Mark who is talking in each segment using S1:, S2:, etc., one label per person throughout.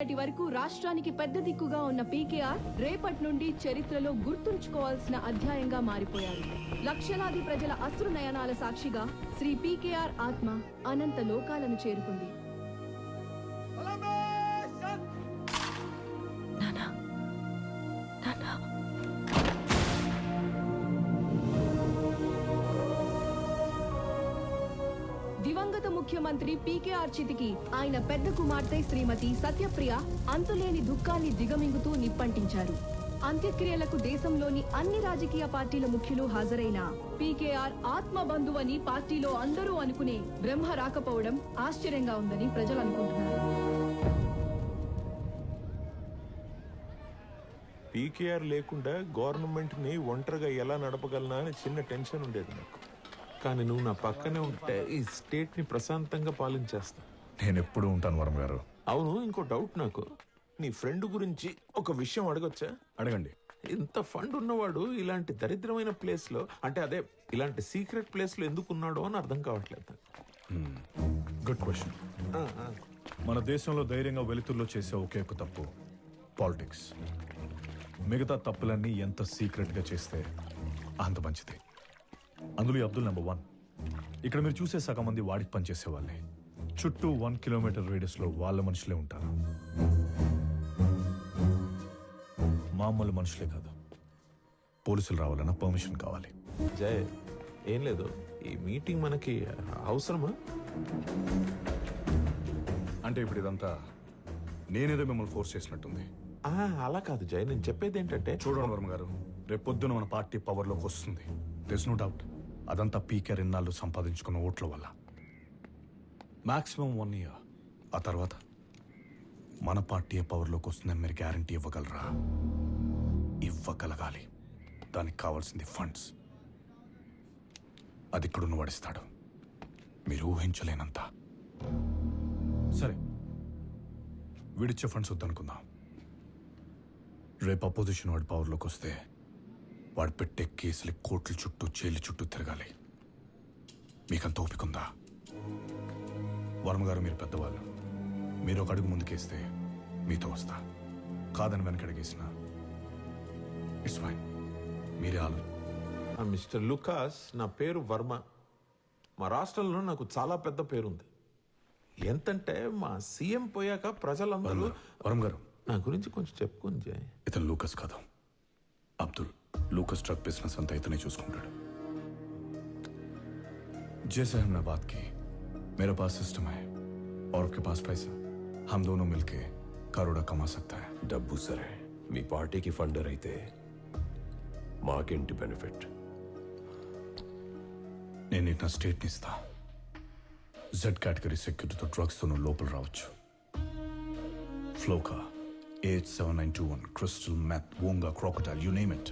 S1: ఇప్పటి వరకు రాష్ట్రానికి పెద్ద దిక్కుగా ఉన్న పీకేఆర్ రేపటి నుండి చరిత్రలో గుర్తుంచుకోవాల్సిన అధ్యాయంగా మారిపోయారు. లక్షలాది ప్రజల అశ్రునయనాల సాక్షిగా శ్రీ పీకేఆర్ ఆత్మ అనంత లోకాలను చేరుకుంది. దివంగత ముఖ్యమంత్రి పీకేఆర్ చితికి ఆయన పెద్ద కుమార్తె శ్రీమతి సత్యప్రియ అంతులేని దుఃఖాన్ని దిగమింగుతూ నిప్పంటించారు. అంత్యక్రియలకు దేశంలోని అన్ని రాజకీయ పార్టీల ముఖ్యులు హాజరైన పీకేఆర్ ఆత్మ బంధువని పార్టీలో అందరూ అనుకునే బ్రహ్మ రాకపోవడం ఆశ్చర్యంగా ఉందని ప్రజలు అనుకుంటున్నారు.
S2: పీకేఆర్ లేకుండా గవర్నమెంట్ని ఒంటరిగా ఎలా నడపగలనా అని చిన్న టెన్షన్ ఉండేది నాకు. కానీ నువ్వు నా పక్కనే ఉంటే ఈ స్టేట్ని ప్రశాంతంగా పాలించేస్తా.
S3: నేను ఎప్పుడు ఉంటాను వరం గారు.
S2: అవును ఇంకో డౌట్ నాకు. నీ ఫ్రెండ్ గురించి ఒక విషయం అడగొచ్చా?
S3: అడగండి.
S2: ఇంత ఫండ్ ఉన్నవాడు ఇలాంటి దరిద్రమైన ప్లేస్లో అంటే అదే ఇలాంటి సీక్రెట్ ప్లేస్లో ఎందుకు ఉన్నాడో అని అర్థం కావట్లేదు.
S3: Good question.
S2: ఆ, ఆ.
S3: మన దేశంలో ధైర్యంగా వెలుతురులో చేసే ఒకే ఒక తప్పు పాలిటిక్స్. మిగతా తప్పులన్నీ ఎంత సీక్రెట్గా చేస్తే అంత మంచిది. అందులో అబ్దుల్ నెంబర్ వన్ ఇక్కడ మీరు చూసే సగం మంది వాడికి పనిచేసే వాళ్ళే చుట్టూ వన్ కిలోమీటర్ రేడియస్లో వాళ్ళ మనుషులే ఉంటారు. మామూలు మనుషులే కాదు. పోలీసులు రావాలన్నా పర్మిషన్ కావాలి.
S2: జయ్ ఏం లేదు. ఈ మీటింగ్ మనకి అవసరమా?
S3: అంటే ఇప్పుడు ఇదంతా నేనేదో మిమ్మల్ని ఫోర్స్ చేసినట్టుంది.
S2: ఆ, అలా కాదు జయ్ నేను చెప్పేది ఏంటంటే
S3: చూడండి వర్మ గారు రేపు పొద్దున మన పార్టీ పవర్లోకి వస్తుంది. దిస్ నో డౌట్ అదంతా పీకే ఇన్నాళ్ళు సంపాదించుకున్న ఓట్ల వల్ల. Maximum one year. ఆ తర్వాత మన పార్టీ పవర్లోకి వస్తుందని మీరు గ్యారంటీ ఇవ్వగలరా? ఇవ్వగలగాలి. దానికి కావాల్సింది ఫండ్స్. అది ఇక్కడున్న వాడిస్తాడు మీరు ఊహించలేనంత. సరే. విడిచ్చే ఫండ్స్ వద్దనుకుందాం. రేపు అపోజిషన్ వాడి పవర్లోకి వస్తే వాడు పెట్టే కేసులు కోట్ల చుట్టూ జైలు చుట్టూ తిరగాలి. మీకంత ఓపిక ఉందా? వర్మ గారు మీరు పెద్దవాళ్ళు. మీరు ఒక అడుగు ముందుకేస్తే మీతో వస్తా. కాదని వెనకడిగేసిన ఇట్స్ ఫైన్ మీరే ఆలో
S2: మిస్టర్ లుకాస్ నా పేరు వర్మ. మా రాష్ట్రంలో నాకు చాలా పెద్ద పేరుంది. ఎంతంటే మా సీఎం పోయాక ప్రజలందరూ
S3: వరం గారు
S2: నా గురించి కొంచెం చెప్పుకొని జయ్
S3: ఇతను లూకస్ కాదు. అబ్దుల్. लूकस ट्रक बिजनेस అంతా ఇతనే చూసుకుంటాడు जैसे हमने बात की मेरे पास सिस्टम है और आपके पास पैसा हम दोनों मिलके करोड़ा कमा सकता है
S4: డబ్బు సరే మీ పార్టీకి ఫండర్ అయితే మాకేంటి బెనిఫిట్
S3: నేను నీకు నా స్టేట్ ఇస్తా జెడ్ కేటగిరీ సెక్యూరిటీతో డ్రగ్స్ తో నువ్వు లోపల రావచ్చు ఫ్లోకా eight seven nine two one crystal math ఓంగా క్రాకటైల్ you name it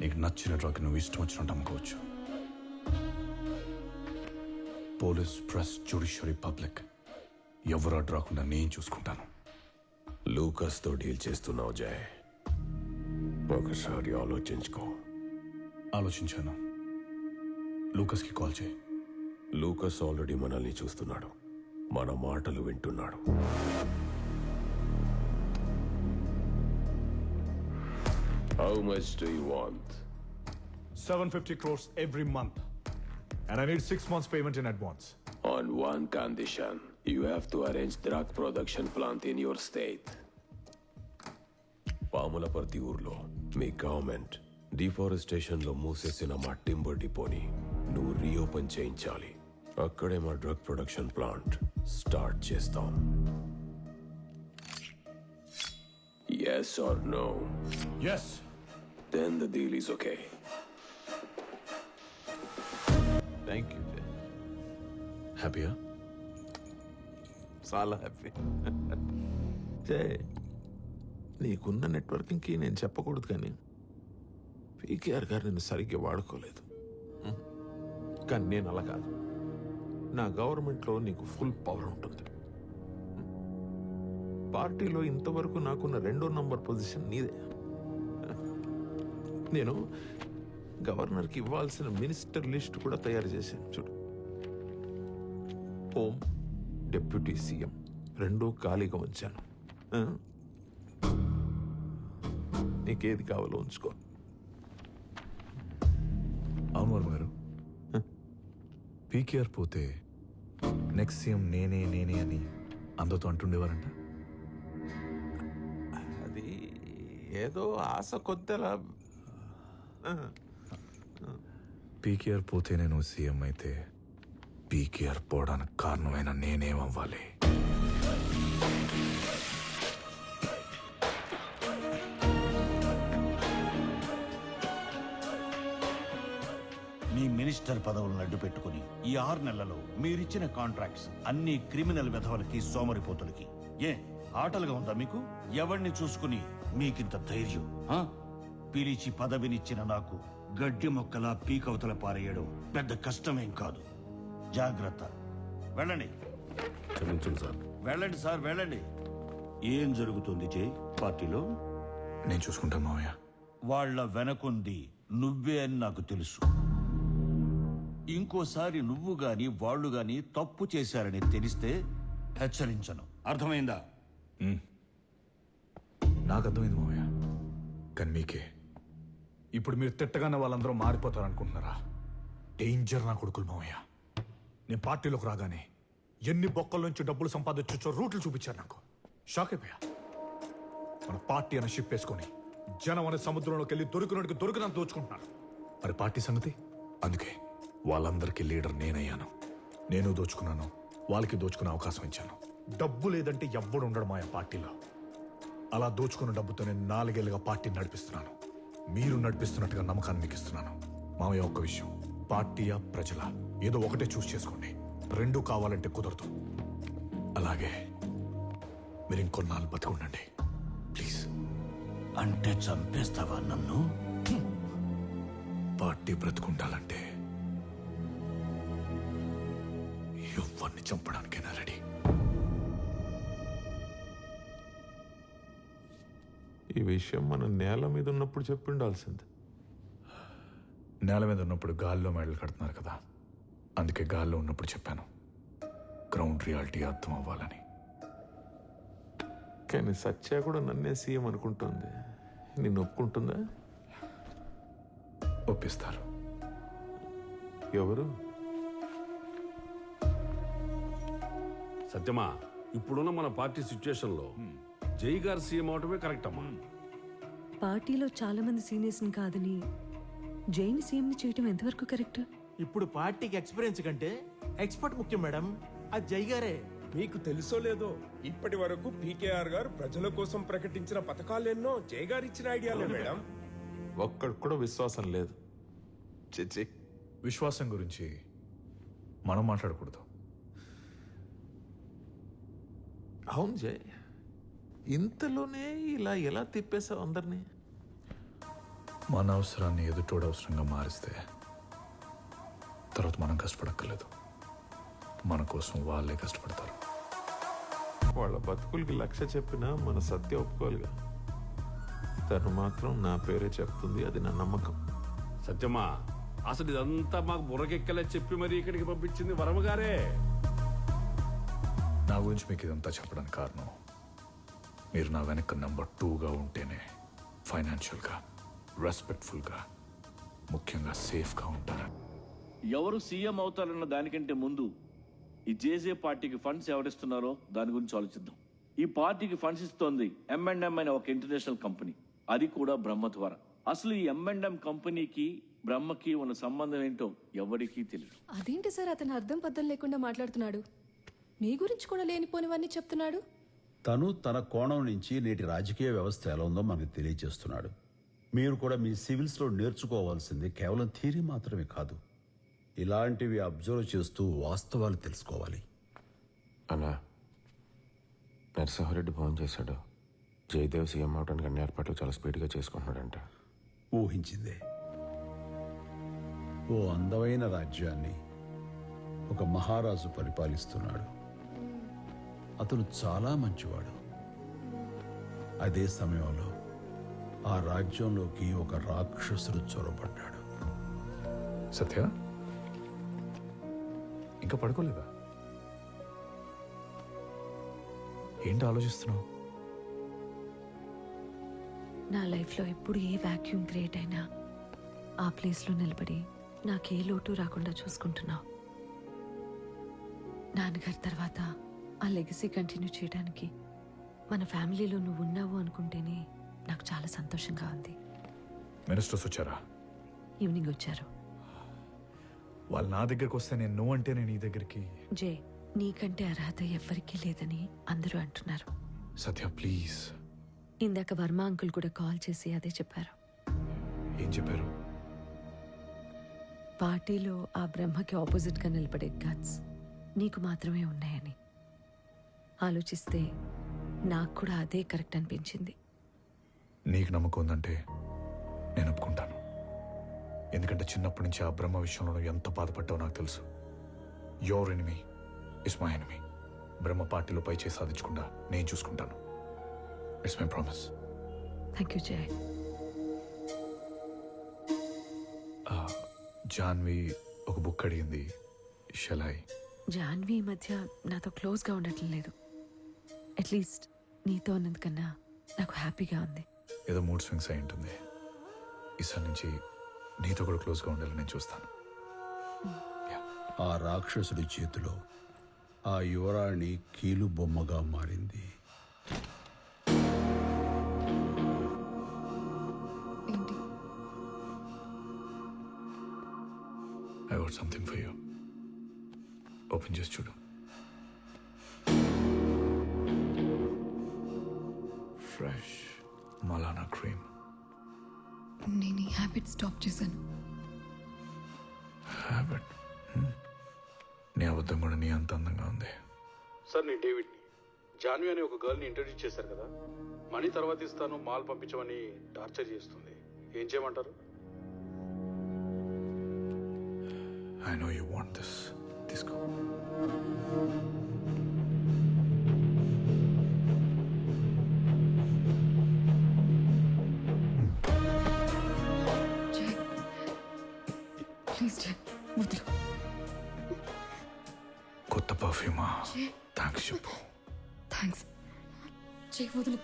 S3: నీకు నచ్చిన డ్రగ్ నువ్వు ఇష్టం వచ్చినట్టు అమ్ముకోవచ్చు పోలీస్ ప్రెస్ జ్యుడిషియరీ పబ్లిక్ ఎవరు అడ్డు రాకుండా నేను చూసుకుంటాను.
S4: లూకస్తో డీల్ చేస్తున్నావు జయ్ ఒకసారి ఆలోచించుకో.
S3: ఆలోచించాను. లూకస్కి కాల్ చేయి.
S4: లూకస్ ఆల్రెడీ మనల్ని చూస్తున్నాడు. మన మాటలు వింటున్నాడు. How much do you want
S3: 750 crores every month and I need six months payment in advance.
S4: On one condition, you have to arrange drug production plant in your state. Pamulaparthi ఊర్లో మీ government డిఫారెస్టేషన్లో మూసేసిన మా timber డిపోని నువ్వు reopen చేయించాలి అక్కడే మా drug production plant start చేస్తాం yes or no
S3: Yes.
S4: Then the deal is okay
S2: thank you హ్యాపీయా
S3: Happier?
S2: చాలా హ్యాపీ జే నీకున్న నెట్వర్కింగ్కి నేను చెప్పకూడదు కానీ పీకేఆర్ గారు నేను సరిగ్గా వాడుకోలేదు. కానీ నేను అలా కాదు. నా గవర్నమెంట్లో నీకు ఫుల్ పవర్ ఉంటుంది. పార్టీలో ఇంతవరకు నాకున్న రెండో నంబర్ పొజిషన్ నీదే. నేను గవర్నర్కి ఇవ్వాల్సిన మినిస్టర్ లిస్ట్ కూడా తయారు చేశాను. చూడు. హోమ్ డిప్యూటీ సీఎం రెండూ ఖాళీగా ఉంచాను? నీకేది కావాలో ఉంచుకో.
S3: అవును వర్మ గారు పీకేఆర్ పోతే నెక్స్ట్ సీఎం నేనే నేనే అని అందరితో అంటుండేవారంట?
S2: అది ఏదో ఆశ కొద్దలా
S3: పీకేఆర్ పోతే నేను సీఎం అయితే పీకేఆర్ పోవడానికి కారణమైన నేనేమవ్వాలి?
S5: మీ మినిస్టర్ పదవులను అడ్డు పెట్టుకుని ఈ ఆరు నెలలలో మీరిచ్చిన కాంట్రాక్ట్స్ అన్ని క్రిమినల్ విధవలకి సోమరిపోతులకి. ఏ ఆటలుగా ఉందా మీకు? ఎవరిని చూసుకుని మీకింత ధైర్యం? పిలిచి పదవినిచ్చిన నాకు గడ్డి మొక్కలా పీకవతల పారేయడం పెద్ద కష్టమేం కాదు. జాగ్రత్త. వెళ్ళండి.
S4: క్షమించండి సార్.
S5: వెళ్ళండి సార్ వెళ్ళండి. ఏం జరుగుతుంది జై? పార్టీలో?
S3: నేను చూసుకుంటాను మావయ్య.
S5: వాళ్ళ వెనకుంది నువ్వే అని నాకు తెలుసు. ఇంకోసారి నువ్వు గాని వాళ్ళు గాని తప్పు చేశారని తెలిస్తే హెచ్చరించను. అర్థమైందా?
S3: నాకు అర్థమైంది మావయ్య. కానీ మీకే? ఇప్పుడు మీరు తిట్టగానే వాళ్ళందరూ మారిపోతారు అనుకుంటున్నారా డేంజర్ నా కొడుకులు మామయ్య నేను పార్టీలోకి రాగానే ఎన్ని బొక్కల నుంచి డబ్బులు సంపాదించొచ్చో రూట్లు చూపించారు నాకు. షాక్ అయిపోయా. మన పార్టీ అనే షిప్ వేసుకొని జనం అనే సముద్రంలోకి వెళ్ళి దొరికినోడికి దొరికినంత దోచుకుంటున్నారు. మరి పార్టీ సంగతి? అందుకే వాళ్ళందరికీ లీడర్ నేనయ్యాను. నేను దోచుకున్నాను వాళ్ళకి దోచుకునే అవకాశం ఇచ్చాను. డబ్బు లేదంటే ఎవ్వడు ఉండడం మా పార్టీలో. అలా దోచుకున్న డబ్బుతో నేను నాలుగేళ్ళుగా పార్టీని నడిపిస్తున్నాను. మీరు నడిపిస్తున్నట్టుగా నమ్మకాన్ని మీకు ఇస్తున్నాను. మామయ్య ఒక్క విషయం. పార్టీయా ప్రజల? ఏదో ఒకటే చూస్ చేసుకోండి. రెండు కావాలంటే కుదరదు. అలాగే మీరు ఇంకొన్నాళ్ళు బతికుండండి ప్లీజ్.
S5: అంటే చంపేస్తావా నన్ను?
S3: పార్టీ బ్రతుకుండాలంటే ఎవరిని చంపడానికైనా రెడీ.
S2: ఈ విషయం మనం నేల మీద ఉన్నప్పుడు చెప్పి ఉండాల్సింది.
S3: నేల మీద ఉన్నప్పుడు గాల్లో మెడలు కడుతున్నారు కదా. అందుకే గాల్లో ఉన్నప్పుడు చెప్పాను. గ్రౌండ్ రియాలిటీ అర్థం అవ్వాలని.
S2: కానీ సత్య కూడా నన్నే సీఎం అనుకుంటోంది. నిన్ను ఒప్పుకుంటుందా?
S3: ఒప్పిస్తారు.
S2: ఎవరు?
S6: సత్యమా ఇప్పుడున్న మన పార్టీ సిచ్యుయేషన్లో జై గారు సీఎం అవటమే కరెక్ట్ అమ్మా.
S7: పార్టీలో చాలా మంది సీనియర్స్ కాదని జైన్ సీఎం చేయటం ఎంతవరకు కరెక్ట్?
S8: ఇప్పుడు పార్టీకి ఎక్స్పీరియన్స్ కంటే ఎక్స్పర్ట్ ముఖ్యం మేడం. అది జై గారే.
S9: మీకు తెలుసో లేదో ఇప్పటి వరకు పీకేఆర్ గారు ప్రజల కోసం ప్రకటించిన పథకాలెన్నో జై గారు ఇచ్చిన ఐడియాలే మేడం.
S2: ఒక్కడికి కూడా విశ్వాసం లేదు. చిచ్చి.
S3: విశ్వాసం గురించి మనం మాట్లాడకూడదు.
S2: అవును జయ్ ఇంతలోనే ఇలా ఎలా తిప్పేశావు అందరినీ?
S3: మన అవసరాన్ని ఎదుటోడు అవసరంగా మారిస్తే తర్వాత మనం కష్టపడక్కర్లేదు. మన కోసం వాళ్ళే కష్టపడతారు.
S2: వాళ్ళ బతుకులకి లక్ష్య చెప్పినా మన సత్య ఒప్పుకోవాలిగా. తను మాత్రం నా పేరే చెప్తుంది అది నా నమ్మకం.
S6: సత్యమా అసలు ఇదంతా మాకు బుర్రకెక్కలే చెప్పి మరి ఇక్కడికి పంపించింది వరమగారే.
S3: నా గురించి మీకు ఇదంతా చెప్పడానికి కారణం మీరు నా వెనక నెంబర్ టూగా ఉంటేనే ఫైనాన్షియల్గా రెస్పెక్ట్ఫుల్గా ముఖ్యంగా సేఫ్గా ఉంటారు
S10: ఎవరు సీఎం అవుతారన్న దానికంటే ముందు ఈ జేజే పార్టీకి ఫండ్స్ ఎవరిస్తున్నారో దాని గురించి ఆలోచిద్దాం. ఈ పార్టీకి ఫండ్స్ ఇస్తోంది ఎంఎండ్ఎం అనే ఒక ఇంటర్నేషనల్ కంపెనీ అది కూడా బ్రహ్మ ద్వారా. అసలు ఈ ఎంఎండ్ఎం కంపెనీకి బ్రహ్మకి ఉన్న సంబంధం ఏంటో ఎవరికీ తెలియదు
S1: అదేంటి సార్ అతను అర్థం పద్ధం లేకుండా మాట్లాడుతున్నాడు? మీ గురించి కూడా లేనిపోనివన్నీ చెప్తున్నాడు?
S5: తను తన కోణం నుంచి నేటి రాజకీయ వ్యవస్థ ఎలా ఉందో మనకు తెలియజేస్తున్నాడు మీరు కూడా మీ సివిల్స్లో నేర్చుకోవాల్సింది కేవలం థియరీ మాత్రమే కాదు. ఇలాంటివి అబ్జర్వ్ చేస్తూ వాస్తవాలు తెలుసుకోవాలి.
S4: అన్నా నరసింహారెడ్డి ఫోన్ చేశాడు. జయదేవ్ సీఎం అవడానికి అన్ని ఏర్పాట్లు చాలా స్పీడ్గా చేసుకుంటున్నాడంట.
S5: ఊహించిందే. ఓ అందమైన రాజ్యాన్ని ఒక మహారాజు పరిపాలిస్తున్నాడు. అతను చాలా మంచివాడు. అదే సమయంలో ఆ రాజ్యంలోకి ఒక రాక్షసుడు చొరబడ్డాడు.
S3: సత్య? ఇంకా పడుకోలేదా? ఏంటి ఆలోచిస్తున్నావు?
S7: నా లైఫ్లో ఎప్పుడు ఏ వాక్యూమ్ క్రియేట్ అయినా ఆ ప్లేస్లో నిలబడి నాకే లోటు రాకుండా చూసుకుంటున్నావు. నాన్నగారి తర్వాత ఆ లెగసీ కంటిన్యూ చేయడానికి మన ఫ్యామిలీలో నువ్వు ఉన్నావు అనుకుంటేనే నాకు చాలా సంతోషంగా ఉంది.
S3: మినిస్టర్స్ వచ్చారా?
S7: ఈవినింగ్ వచ్చారు.
S3: వాళ్ళు నా దగ్గరికి వస్తే నేను నువ్వు అంటే నేను నీ దగ్గరికి.
S7: జే నీకంటే అర్హత ఎవ్వరికీ లేదని అందరూ అంటున్నారు.
S3: సత్య ప్లీజ్
S7: ఇందాక వర్మ అంకుల్ కూడా కాల్ చేసి అదే చెప్పారు.
S3: ఏం చెప్పారు?
S7: పార్టీలో ఆ బ్రహ్మకి ఆపోజిట్గా నిలబడే గట్స్ నీకు మాత్రమే ఉన్నాయని. ఆలోచిస్తే నాకు కూడా అదే కరెక్ట్ అనిపించింది.
S3: నీకు నమ్మకం ఉందంటే నేను ఒప్పుకుంటాను. ఎందుకంటే చిన్నప్పటి నుంచి ఆ బ్రహ్మ విషయంలో ఎంత బాధపడ్డావో నాకు తెలుసు. Your enemy is my enemy Brahma పార్టీలో పై చేసి సాధించకుండా నేను చూసుకుంటాను. It's my promise
S7: thank you Jay
S3: Jahnavi ఒక బుక్ అడిగింది. షలాయ్
S7: జాన్వి ఈ మధ్య నాతో క్లోజ్గా ఉండటం లేదు అట్లీస్ట్ నీతో ఉన్నందుకన్నా నాకు హ్యాపీగా ఉంది.
S3: ఏదో మూడ్ స్వింగ్స్ అయి ఉంటుంది. ఈసారి నుంచి నీతో కూడా క్లోజ్గా ఉండాలని నేను చూస్తాను.
S11: ఆ రాక్షసుడి చేతిలో ఆ యువరాణి కీలు బొమ్మగా మారింది.
S7: ఏంటి?
S3: I bought something for you open చేసి చూడు. మలానా క్రీమ్
S1: నేను ఈ హ్యాబిట్ స్టాప్ చేశాను
S3: హ్యాబిట్ నీ అబద్ధం కూడా నీ అంత అందంగా ఉంది.
S11: సార్ నేను డేవిడ్ని జాన్వి అనే ఒక గర్ల్ని ఇంట్రడ్యూస్ చేశారు కదా. మనీ తర్వాత ఇస్తాను మాల్ పంపించమని టార్చర్ చేస్తుంది. ఏం చేయమంటారు?
S3: I know you want this తీసుకో
S1: వదిలు
S3: కొత్త పర్ఫ్యూమా థ్యాంక్స్ చెప్పు
S1: థ్యాంక్స్ జయ్ వదిలు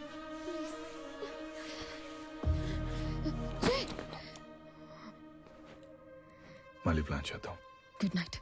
S3: మళ్ళీ ప్లాన్ చేద్దాం.
S1: Good night